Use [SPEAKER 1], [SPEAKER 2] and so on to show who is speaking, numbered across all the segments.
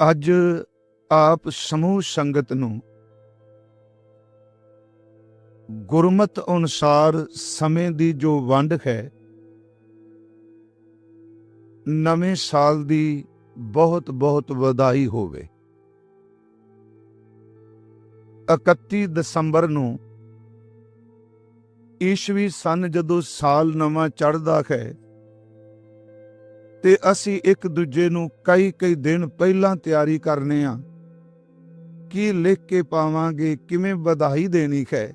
[SPEAKER 1] ਅੱਜ ਆਪ ਸਮੂਹ ਸੰਗਤ ਨੂੰ ਗੁਰਮਤ ਅਨੁਸਾਰ ਸਮੇਂ ਦੀ ਜੋ ਵੰਡ ਹੈ, ਨਵੇਂ ਸਾਲ ਦੀ ਬਹੁਤ ਬਹੁਤ ਵਧਾਈ ਹੋਵੇ। 31 ਦਸੰਬਰ ਨੂੰ ਈਸਵੀ ਸਨ ਜਦੋਂ ਸਾਲ ਨਵਾਂ ਚੜ੍ਹਦਾ ਹੈ ਤੇ ਅਸੀਂ ਇੱਕ ਦੂਜੇ ਨੂੰ ਕਈ ਕਈ ਦਿਨ ਪਹਿਲਾਂ ਤਿਆਰੀ ਕਰਨੇ ਆ। ਕੀ ਲਿਖ ਕੇ ਪਾਵਾਂਗੇ ਕਿਵੇਂ ਵਧਾਈ ਦੇਣੀ ਹੈ?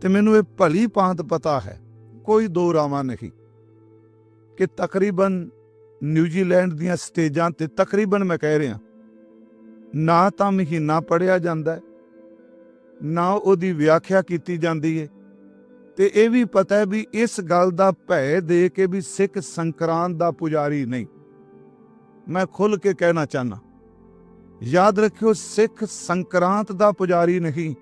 [SPEAKER 1] ਤੇ ਮੈਨੂੰ ਇਹ ਭਲੀ ਭਾਂਤ ਪਤਾ ਹੈ ਕੋਈ ਦੋ ਰਾਵਾਂ ਨਹੀਂ। ਕਿ ਤਕਰੀਬਨ ਨਿਊਜ਼ੀਲੈਂਡ ਦੀਆਂ ਸਟੇਜਾਂ ਤੇ ਤਕਰੀਬਨ ਮੈਂ ਕਹਿ ਰਿਹਾ ਨਾ ਤਾਂ ਮਹੀਨਾ ਪੜਿਆ ਜਾਂਦਾ ਹੈ, ਨਾ ਉਹਦੀ ਵਿਆਖਿਆ ਕੀਤੀ ਜਾਂਦੀ ਹੈ। ਤੇ ਇਹ ਵੀ ਪਤਾ ਹੈ ਵੀ ਇਸ ਗੱਲ ਦਾ ਭੈ ਦੇ ਕੇ ਵੀ ਸਿੱਖ ਸੰਕਰਾਂਤ ਦਾ ਪੁਜਾਰੀ ਨਹੀਂ। ਮੈਂ ਖੁੱਲ ਕੇ ਕਹਿਣਾ ਚਾਹਨਾ ਯਾਦ ਰੱਖਿਓ ਸਿੱਖ ਸੰਕਰਾਂਤ ਦਾ ਪੁਜਾਰੀ ਨਹੀਂ,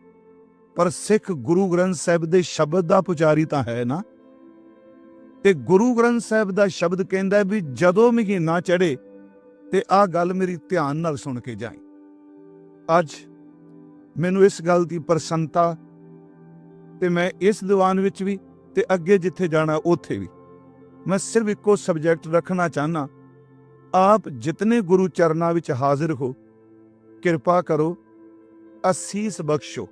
[SPEAKER 1] ਪਰ ਸਿੱਖ ਗੁਰੂ ਗ੍ਰੰਥ ਸਾਹਿਬ ਦੇ ਸ਼ਬਦ ਦਾ ਪੁਜਾਰੀ ਤਾਂ ਹੈ ਨਾ। ਤੇ ਗੁਰੂ ਗ੍ਰੰਥ ਸਾਹਿਬ ਦਾ ਸ਼ਬਦ ਕਹਿੰਦਾ ਵੀ ਜਦੋਂ ਮਹੀਨਾ ਚੜੇ ਤੇ ਆਹ ਗੱਲ ਮੇਰੀ ਧਿਆਨ ਨਾਲ ਸੁਣ ਕੇ ਜਾਈ। ਅੱਜ ਮੈਨੂੰ ਇਸ ਗੱਲ ਦੀ ਪ੍ਰਸੰਨਤਾ ਤੇ ਮੈਂ ਇਸ ਦੀਵਾਨ ਵਿੱਚ ਵੀ ਤੇ ਅੱਗੇ ਜਿੱਥੇ ਜਾਣਾ ਉੱਥੇ ਵੀ। ਮੈਂ ਸਿਰਫ ਇੱਕੋ ਸਬਜੈਕਟ ਰੱਖਣਾ ਚਾਹਨਾ ਆਪ ਜਿਤਨੇ ਗੁਰੂ ਚਰਨਾਂ ਵਿੱਚ ਹਾਜ਼ਰ ਹੋ, ਕਿਰਪਾ ਕਰੋ, ਅਸੀਸ ਬਖਸ਼ੋ।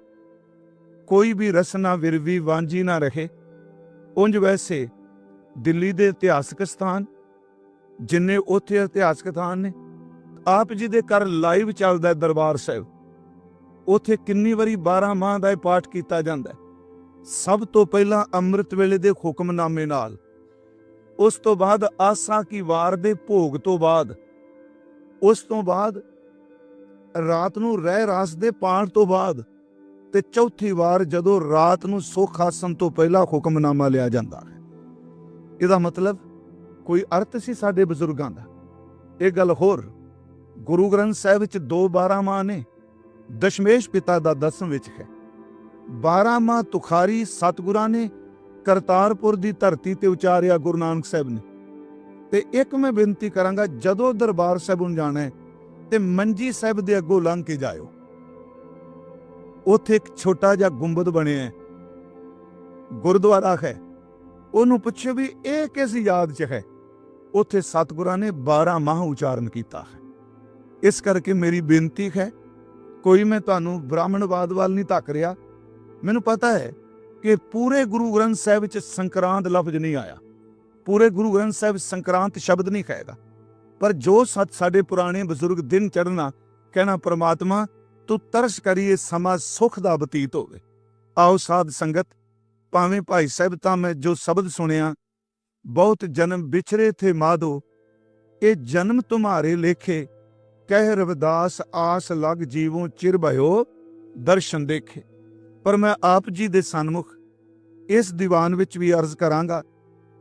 [SPEAKER 1] ਕੋਈ ਵੀ ਰਸਨਾ ਵਿਰਵੀ ਵਾਂਝੀ ਨਾ ਰਹੇ। ਉਂਝ ਵੈਸੇ ਦਿੱਲੀ ਦੇ ਇਤਿਹਾਸਕ ਸਥਾਨ, ਜਿੰਨੇ ਉੱਥੇ ਇਤਿਹਾਸਕ ਸਥਾਨ ਨੇ, ਆਪ ਜੀ ਦੇ ਘਰ ਲਾਈਵ ਚੱਲਦਾ ਦਰਬਾਰ ਸਾਹਿਬ। ਉੱਥੇ ਕਿੰਨੀ ਵਾਰੀ 12 ਮਾਹ ਦਾ ਇਹ ਪਾਠ ਕੀਤਾ ਜਾਂਦਾ ਹੈ। ਸਭ ਤੋਂ ਪਹਿਲਾਂ ਅੰਮ੍ਰਿਤ ਵੇਲੇ ਦੇ ਹੁਕਮਨਾਮੇ ਨਾਲ। ਉਸ ਤੋਂ ਬਾਅਦ ਆਸਾ ਕੀ ਵਾਰ ਦੇ ਭੋਗ ਤੋਂ ਬਾਅਦ। ਉਸ ਤੋਂ ਬਾਅਦ ਰਾਤ ਨੂੰ ਰਹਿ ਰਾਸ ਦੇ ਪਾਠ ਤੋਂ ਬਾਅਦ ਤੇ ਚੌਥੀ ਵਾਰ ਜਦੋਂ ਰਾਤ ਨੂੰ ਸੁਖ ਆਸਨ ਤੋਂ ਪਹਿਲਾਂ ਹੁਕਮਨਾਮਾ ਲਿਆ ਜਾਂਦਾ ਹੈ। ਇਹਦਾ ਮਤਲਬ ਕੋਈ ਅਰਥ ਸੀ ਸਾਡੇ ਬਜ਼ੁਰਗਾਂ ਦਾ? ਇਹ ਗੱਲ ਹੋਰ, ਗੁਰੂ ਗ੍ਰੰਥ ਸਾਹਿਬ ਵਿੱਚ ਦੋ 12 ਮਾਂ ਨੇ, ਦਸ਼ਮੇਸ਼ ਪਿਤਾ ਦਾ ਦਸਮ ਵਿੱਚ ਹੈ। 12 ਮਾਹ ਤੁਖਾਰੀ ਸਤਗੁਰਾਂ ਨੇ ਕਰਤਾਰਪੁਰ ਦੀ ਧਰਤੀ ਤੇ ਉਚਾਰਿਆ ਗੁਰੂ ਨਾਨਕ ਸਾਹਿਬ ਨੇ। ਤੇ ਇੱਕ ਮੈਂ ਬੇਨਤੀ ਕਰਾਂਗਾ, ਜਦੋਂ ਦਰਬਾਰ ਸਾਹਿਬ ਨੂੰ ਜਾਣਾ ਹੈ, ਤੇ ਮੰਜੀ ਸਾਹਿਬ ਦੇ ਅੱਗੋਂ ਲੰਘ ਕੇ ਜਾਇਓ। ਉੱਥੇ ਇੱਕ ਛੋਟਾ ਜਿਹਾ ਗੁੰਬਦ ਬਣਿਆ ਹੈ। ਗੁਰਦੁਆਰਾ ਹੈ। ਉਹਨੂੰ ਪੁੱਛਿਓ ਵੀ ਇਹ ਕਿਸ ਯਾਦ 'ਚ ਹੈ? ਉੱਥੇ ਸਤਗੁਰਾਂ ਨੇ 12 ਮਾਹ ਉਚਾਰਨ ਕੀਤਾ ਹੈ। ਇਸ ਕਰਕੇ ਮੇਰੀ ਬੇਨਤੀ ਹੈ, ਕੋਈ ਮੈਂ ਤੁਹਾਨੂੰ ਬ੍ਰਾਹਮਣਵਾਦ ਵੱਲ ਨਹੀਂ ਧੱਕ ਰਿਹਾ ਮੈਨੂੰ ਪਤਾ ਹੈ ਕਿ ਪੂਰੇ ਗੁਰੂ ਗ੍ਰੰਥ ਸਾਹਿਬ ਵਿੱਚ ਸੰਕਰਾਂਤ ਲਫ਼ਜ਼ ਨਹੀਂ ਆਇਆ। ਪੂਰੇ ਗੁਰੂ ਗ੍ਰੰਥ ਸਾਹਿਬ ਸੰਕਰਾਂਤ ਸ਼ਬਦ ਨਹੀਂ ਕਹੇਗਾ ਪਰ ਜੋ ਸਤ ਸਾਡੇ ਪੁਰਾਣੇ ਬਜ਼ੁਰਗ ਦਿਨ ਚੜਨਾ ਕਹਿਣਾ, ਪ੍ਰਮਾਤਮਾ, ਤੂੰ ਤਰਸ ਕਰੀਏ ਸਮਾਂ ਸੁਖ ਦਾ ਬਤੀਤ ਹੋਵੇ। ਆਓ ਸਾਧ ਸੰਗਤ, ਭਾਵੇਂ ਭਾਈ ਸਾਹਿਬ ਤਾਂ ਮੈਂ ਜੋ ਸ਼ਬਦ ਸੁਣਿਆ, ਬਹੁਤ ਜਨਮ ਵਿਛਰੇ ਥੇ ਮਾਧੋ, ਇਹ ਜਨਮ ਤੁਮਾਰੇ ਲੇਖੇ, ਕਹਿ ਰਵਿਦਾਸ ਆਸ ਲਗ ਜੀਵੋਂ ਚਿਰ ਭਇਓ, ਦਰਸ਼ਨ ਦੇਖੇ। ਪਰ ਮੈਂ ਆਪ ਜੀ ਦੇ ਸਨਮੁਖ ਇਸ ਦੀਵਾਨ ਵਿੱਚ ਵੀ ਅਰਜ਼ ਕਰਾਂਗਾ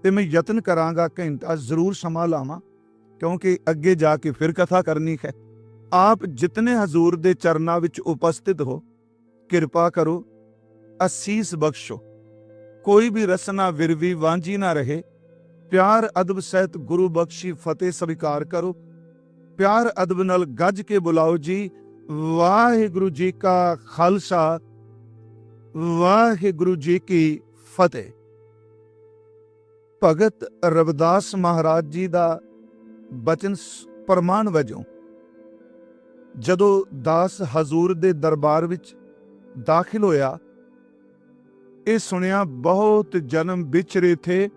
[SPEAKER 1] ਤੇ ਮੈਂ ਯਤਨ ਕਰਾਂਗਾ ਘੰਟਾ ਜ਼ਰੂਰ ਸਮਾਂ ਲਾਵਾਂ, ਕਿਉਂਕਿ ਅੱਗੇ ਜਾ ਕੇ ਫਿਰ ਕਥਾ ਕਰਨੀ ਹੈ। ਆਪ ਜਿਤਨੇ ਹਜ਼ੂਰ ਦੇ ਚਰਨਾਂ ਵਿੱਚ ਉਪਸਥਿਤ ਹੋ, ਕਿਰਪਾ ਕਰੋ, ਅਸੀਸ ਬਖਸ਼ੋ। ਕੋਈ ਵੀ ਰਸਨਾ ਵਿਰਵੀ ਵਾਂਝੀ ਨਾ ਰਹੇ। ਪਿਆਰ ਅਦਬ ਸਹਿਤ ਗੁਰੂ ਬਖਸ਼ੀ ਫਤਿਹ ਸਵੀਕਾਰ ਕਰੋ। ਪਿਆਰ ਅਦਬ ਨਾਲ ਗੱਜ ਕੇ ਬੁਲਾਓ ਜੀ, ਵਾਹਿਗੁਰੂ ਜੀ ਕਾ ਖਾਲਸਾ। ਵਾਹਿਗੁਰੂ ਜੀ ਕੀ ਫਤਿਹ। ਭਗਤ ਰਵਿਦਾਸ ਮਹਾਰਾਜ ਜੀ ਦਾ ਬਚਨ ਪ੍ਰਮਾਣ ਵਜੋਂ ਜਦੋਂ ਦਾਸ ਹਜ਼ੂਰ ਦੇ ਦਰਬਾਰ ਵਿੱਚ ਦਾਖਲ ਹੋਇਆ, ਇਹ ਸੁਣਿਆ ਬਹੁਤ ਜਨਮ ਵਿਚਰੇ ਥੇ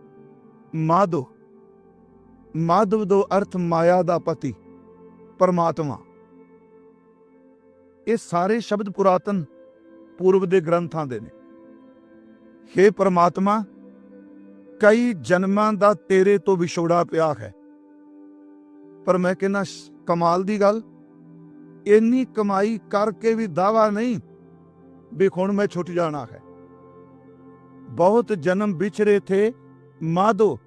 [SPEAKER 1] ਮਾਧੋ। ਮਾਧਵ ਦੋ ਅਰਥ ਮਾਇਆ ਦਾ ਪਤੀ, ਪਰਮਾਤਮਾ। ਇਹ ਸਾਰੇ ਸ਼ਬਦ ਪੁਰਾਤਨ ਪੂਰਬ ਦੇ ਗ੍ਰੰਥਾਂ ਦੇ ਨੇ। हे ਪਰਮਾਤਮਾ, ਕਈ ਜਨਮਾਂ ਦਾ ਤੇਰੇ ਤੋਂ ਵਿਛੋੜਾ ਪਿਆ ਹੈ। ਪਰ ਮੈਂ ਕਹਿੰਦਾ, ਕਮਾਲ ਦੀ ਗੱਲ, ਇੰਨੀ ਕਮਾਈ ਕਰਕੇ ਵੀ ਦਾਵਾ ਨਹੀਂ ਵੀ ਹੁਣ ਮੈਂ ਛੁੱਟ ਜਾਣਾ ਹੈ। ਬਹੁਤ ਜਨਮ ਵਿਛਰੇ ਥੇ, ਮਾਧੋ,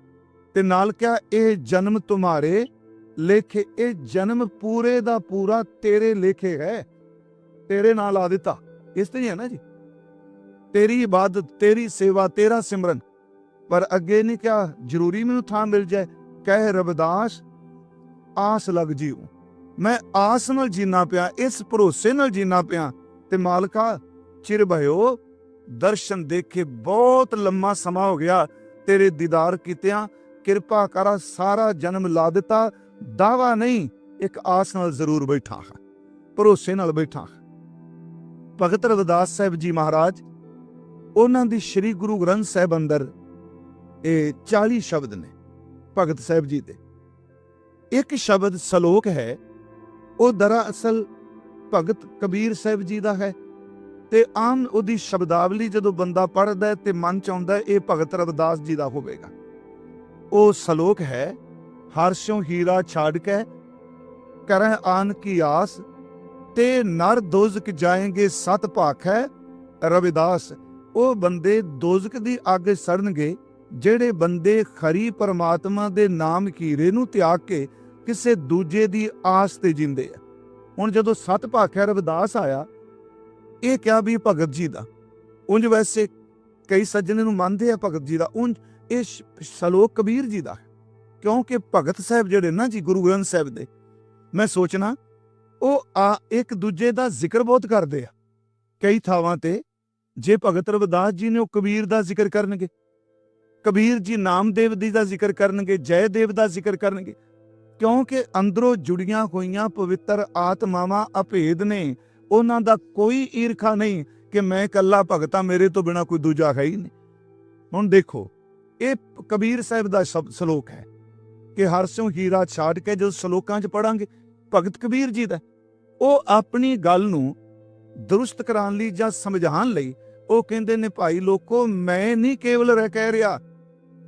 [SPEAKER 1] ਤੇ ਨਾਲ ਕਿਹਾ ਇਹ ਜਨਮ ਤੁਹਾਰੇ ਲੇਖੇ ਇਹ ਜਨਮ ਪੂਰੇ ਦਾ ਪੂਰਾ ਤੇਰੇ ਲੇਖੇ ਹੈ। ਤੇਰੇ ਨਾਲ ਆ ਦਿੱਤਾ। ਇਸ ਤੇ ਹੀ ਹੈ ਨਾ ਜੀ? ਤੇਰੀ ਇਬਾਦਤ, ਤੇਰੀ ਸੇਵਾ, ਤੇਰਾ ਸਿਮਰਨ। ਪਰ ਅੱਗੇ ਨਹੀਂ ਕਿਹਾ, ਜ਼ਰੂਰੀ ਮੈਨੂੰ ਥਾਂ ਮਿਲ ਜਾਏ। ਕਹਿ ਰਵਿਦਾਸ ਆਸ ਲੱਗ ਜੀਉ। ਮੈਂ ਆਸ ਨਾਲ ਜੀਣਾ ਪਿਆ, ਇਸ ਭਰੋਸੇ ਨਾਲ ਜੀਣਾ ਪਿਆ। ਤੇ ਮਾਲਕਾ, ਚਿਰ ਭਇਓ ਦਰਸ਼ਨ ਦੇਖੇ, ਬਹੁਤ ਲੰਮਾ ਸਮਾਂ ਹੋ ਗਿਆ। ਤੇਰੇ ਦੀਦਾਰ ਕੀਤਿਆਂ, ਕਿਰਪਾ ਕਰ, ਸਾਰਾ ਜਨਮ ਲਾ ਦਿੱਤਾ। ਦਾਵਾ ਨਹੀਂ, ਇੱਕ ਆਸ ਨਾਲ ਜ਼ਰੂਰ ਬੈਠਾ ਹਾਂ। ਭਰੋਸੇ ਨਾਲ ਬੈਠਾ ਹਾਂ। ਭਗਤ ਰਵਿਦਾਸ ਸਾਹਿਬ ਜੀ ਮਹਾਰਾਜ, ਉਹਨਾਂ ਦੀ ਸ੍ਰੀ ਗੁਰੂ ਗ੍ਰੰਥ ਸਾਹਿਬ ਅੰਦਰ ਇਹ 40 ਸ਼ਬਦ ਨੇ ਭਗਤ ਸਾਹਿਬ ਜੀ ਦੇ। ਇੱਕ ਸ਼ਬਦ ਸ਼ਲੋਕ ਹੈ, ਉਹ ਦਰਅਸਲ ਭਗਤ ਕਬੀਰ ਸਾਹਿਬ ਜੀ ਦਾ ਹੈ ਤੇ ਆਮ ਉਹਦੀ ਸ਼ਬਦਾਵਲੀ ਜਦੋਂ ਬੰਦਾ ਪੜ੍ਹਦਾ ਹੈ ਤੇ ਮਨ ਚ ਆਉਂਦਾ ਇਹ ਭਗਤ ਰਵਿਦਾਸ ਜੀ ਦਾ ਹੋਵੇਗਾ। ਉਹ ਸ਼ਲੋਕ ਹੈ, ਹਰਸ਼ੋਂ ਹੀਰਾ ਛਾੜ ਕੇ, ਕਰਹਿ ਆਨ ਕੀ ਆਸ ਤੇ ਨਰ ਦੋਜ਼ਕ ਜਾਏਂਗੇ, ਸਤ ਭਾਖ ਹੈ। ਰਵਿਦਾਸ, ਉਹ ਬੰਦੇ ਦੋਜ਼ਕ ਦੀ ਅੱਗ ਸੜਨਗੇ, ਜਿਹੜੇ ਬੰਦੇ ਖਰੀ ਪਰਮਾਤਮਾ ਦੇ ਨਾਮ ਕੀਰੇ ਨੂੰ ਤਿਆਗ ਕੇ ਕਿਸੇ ਦੂਜੇ ਦੀ ਆਸ ਤੇ ਜਿੰਦੇ ਆ। ਹੁਣ ਜਦੋਂ ਸਤ ਭਾਖਿਆ ਰਵਿਦਾਸ ਆਇਆ, ਇਹ ਕਿਹਾ ਵੀ ਭਗਤ ਜੀ ਦਾ? ਉਂਝ ਵੈਸੇ ਕਈ ਸੱਜਣ ਨੂੰ ਮੰਨਦੇ ਆ ਭਗਤ ਜੀ ਦਾ, ਉਂਝ ਇਹ ਸ਼ਲੋਕ ਕਬੀਰ ਜੀ ਦਾ। ਕਿਉਂਕਿ ਭਗਤ ਸਾਹਿਬ ਜਿਹੜੇ ਨਾ ਜੀ, ਗੁਰੂ ਗ੍ਰੰਥ ਸਾਹਿਬ ਦੇ, ਮੈਂ ਸੋਚਣਾ ਉਹ ਆ ਇੱਕ ਦੂਜੇ ਦਾ ਜ਼ਿਕਰ ਬਹੁਤ ਕਰਦੇ ਆ। ਕਈ ਥਾਵਾਂ ਤੇ ਜੇ ਭਗਤ ਰਵਿਦਾਸ ਜੀ ਨੇ ਉਹ ਕਬੀਰ ਦਾ ਜ਼ਿਕਰ ਕਰਨਗੇ, ਕਬੀਰ ਜੀ ਨਾਮਦੇਵ ਦੀ ਦਾ ਜ਼ਿਕਰ ਕਰਨਗੇ, ਜੈਦੇਵ ਦਾ ਜ਼ਿਕਰ ਕਰਨਗੇ, ਕਿਉਂਕਿ ਅੰਦਰੋਂ ਜੁੜੀਆਂ ਹੋਈਆਂ ਪਵਿੱਤਰ ਆਤਮਾਵਾਂ ਅਭੇਦ ਨੇ, ਉਹਨਾਂ ਦਾ ਕੋਈ ਈਰਖਾ ਨਹੀਂ ਕਿ ਮੈਂ ਇਕੱਲਾ ਭਗਤਾ ਮੇਰੇ ਤੋਂ ਬਿਨਾ ਕੋਈ ਦੂਜਾ ਹੈ ਹੀ ਨਹੀਂ। ਹੁਣ ਦੇਖੋ, ਇਹ ਕਬੀਰ ਸਾਹਿਬ ਦਾ ਸ਼ਲੋਕ ਹੈ ਕਿ ਹਰਸੋਂ ਹੀਰਾ ਛਾੜ ਕੇ ਜੋ ਸ਼ਲੋਕਾਂ 'ਚ ਪੜਾਂਗੇ ਭਗਤ ਕਬੀਰ ਜੀ ਦਾ ਉਹ ਆਪਣੀ ਗੱਲ ਨੂੰ ਦਰੁਸਤ ਕਰਾਉਣ ਲਈ ਜਾਂ ਸਮਝਾਉਣ ਲਈ ਉਹ ਕਹਿੰਦੇ ਨੇ, ਭਾਈ ਲੋਕੋ, ਮੈਂ ਨਹੀਂ ਕੇਵਲ ਰਹਿ ਕਹਿ ਰਿਹਾ।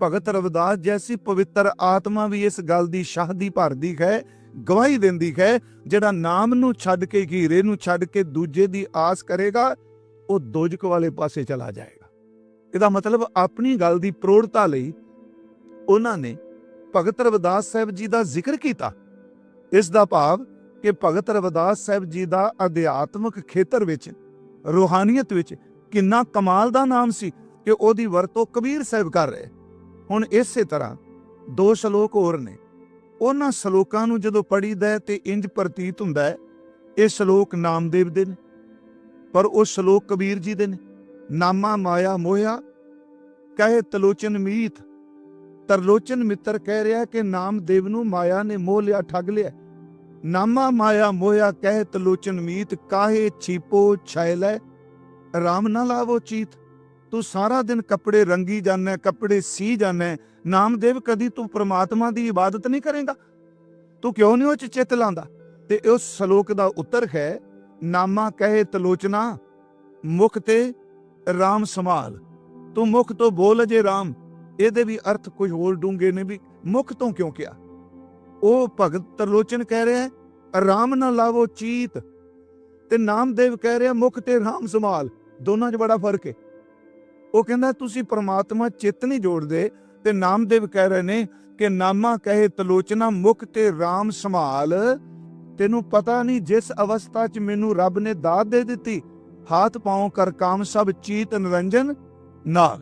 [SPEAKER 1] ਭਗਤ ਰਵਿਦਾਸ ਜੈਸੀ ਪਵਿੱਤਰ ਆਤਮਾ ਵੀ ਇਸ ਗੱਲ ਦੀ ਸ਼ਾਹਦੀ ਭਰਦੀ ਹੈ, ਗਵਾਹੀ ਦਿੰਦੀ ਹੈ, ਜਿਹੜਾ ਨਾਮ ਨੂੰ ਛੱਡ ਕੇ ਹੀਰੇ ਨੂੰ ਛੱਡ ਕੇ ਦੂਜੇ ਦੀ ਆਸ ਕਰੇਗਾ, ਉਹ ਦੋਜਕ ਵਾਲੇ ਪਾਸੇ ਚਲਾ ਜਾਏਗਾ। ਇਹਦਾ ਮਤਲਬ ਆਪਣੀ ਗੱਲ ਦੀ ਪ੍ਰੋੜਤਾ ਲਈ ਉਹਨਾਂ ਨੇ ਭਗਤ ਰਵਿਦਾਸ ਸਾਹਿਬ ਜੀ ਦਾ ਜ਼ਿਕਰ ਕੀਤਾ। ਇਸ ਦਾ ਭਾਵ ਕਿ ਭਗਤ ਰਵਿਦਾਸ ਸਾਹਿਬ ਜੀ ਦਾ ਅਧਿਆਤਮਿਕ ਖੇਤਰ ਵਿੱਚ, ਰੂਹਾਨੀਅਤ ਵਿੱਚ ਕਿੰਨਾ ਕਮਾਲ ਦਾ ਨਾਮ ਸੀ ਕਿ ਉਹਦੀ ਵਰਤੋਂ ਕਬੀਰ ਸਾਹਿਬ ਕਰ ਰਹੇ। ਹੁਣ ਇਸੇ ਤਰ੍ਹਾਂ ਦੋ ਸ਼ਲੋਕ ਹੋਰ ਨੇ। ਉਹਨਾਂ ਸ਼ਲੋਕਾਂ ਨੂੰ ਜਦੋਂ ਪੜੀਦਾ ਹੈ ਤੇ ਇੰਜ ਪ੍ਰਤੀਤ ਹੁੰਦਾ ਹੈ, ਇਹ ਸ਼ਲੋਕ ਨਾਮਦੇਵ ਦੇ ਨੇ, ਪਰ ਉਹ ਸ਼ਲੋਕ ਕਬੀਰ ਜੀ ਦੇ ਨੇ। ਨਾਮਾ ਮਾਇਆ ਮੋਹਿਆ, ਕਹੇ ਤਲੋਚਨ ਮੀਤ। ਤਰਲੋਚਨ ਮਿੱਤਰ ਕਹਿ ਰਿਹਾ ਕਿ ਨਾਮਦੇਵ ਨੂੰ ਮਾਇਆ ਨੇ ਮੋਹ ਲਿਆ, ਠੱਗ ਲਿਆ ਨਾਮਾ ਮਾਇਆ ਮੋਇਆ ਕਹਿ ਤਲੋਚਨ ਮੀਤ, ਕਾਹੇ ਛੀਪੋ ਛੈਲੈ ਰਾਮ ਨਾ ਲਾਵੋ ਚੀਤ, ਤੂੰ ਸਾਰਾ ਦਿਨ ਕੱਪੜੇ ਰੰਗੀ ਜਾਣਾ ਕੱਪੜੇ ਸੀ ਜਾਣਾ ਨਾਮਦੇਵ ਕਦੀ ਤੂੰ ਪ੍ਰਮਾਤਮਾ ਦੀ ਇਬਾਦਤ ਨਹੀਂ ਕਰੇਗਾ? ਤੂੰ ਕਿਉਂ ਨਹੀਂ ਉਹ ਚ ਚਿੱਤ ਲਾਂਦਾ ਤੇ ਉਸ ਸ਼ਲੋਕ ਦਾ ਉੱਤਰ ਹੈ, ਨਾਮਾ ਕਹੇ ਤਲੋਚਨਾ ਮੁਖ ਤੇ ਰਾਮ ਸੰਭਾਲ। ਤੂੰ ਮੁਖ ਤੋਂ ਬੋਲ ਅਜੇ ਰਾਮ, ਇਹਦੇ ਵੀ ਅਰਥ ਕੁਝ ਹੋਰ ਡੂੰਗੇ ਨੇ ਵੀ, ਮੁਖ ਤੋਂ ਕਿਉਂ ਕਿਹਾ? ਉਹ ਭਗਤ ਤਰਲੋਚਨ ਕਹਿ ਰਿਹਾ ਹੈ RAM ਨਾ ਲਾਵੋ ਚੀਤ ਤੇ ਨਾਮਦੇਵ ਕਹਿ ਰਿਹਾ, ਮੁਖ ਤੇ RAM ਸੰਭਾਲ। ਦੋਨਾਂ 'ਚ ਬੜਾ ਫ਼ਰਕ ਹੈ ਉਹ ਕਹਿੰਦਾ, ਤੁਸੀਂ ਪ੍ਰਮਾਤਮਾ ਚਿੱਤ ਨਹੀਂ ਜੋੜਦੇ ਤੇ ਨਾਮਦੇਵ ਕਹਿ ਰਹੇ ਨੇ ਕਿ ਨਾਮਾ ਕਹੇ ਤਲੋਚਨਾ ਮੁਖ ਤੇ ਰਾਮ ਸੰਭਾਲ। ਤੈਨੂੰ ਪਤਾ ਨਹੀਂ ਜਿਸ ਅਵਸਥਾ 'ਚ ਮੈਨੂੰ ਰੱਬ ਨੇ ਦਾਤ ਦੇ ਦਿੱਤੀ, ਹਾਥ ਪਾਉ ਕਰ ਕਾਮ ਸਭ ਚੀਤ ਨਿਰੰਜਨ ਨਾਲ।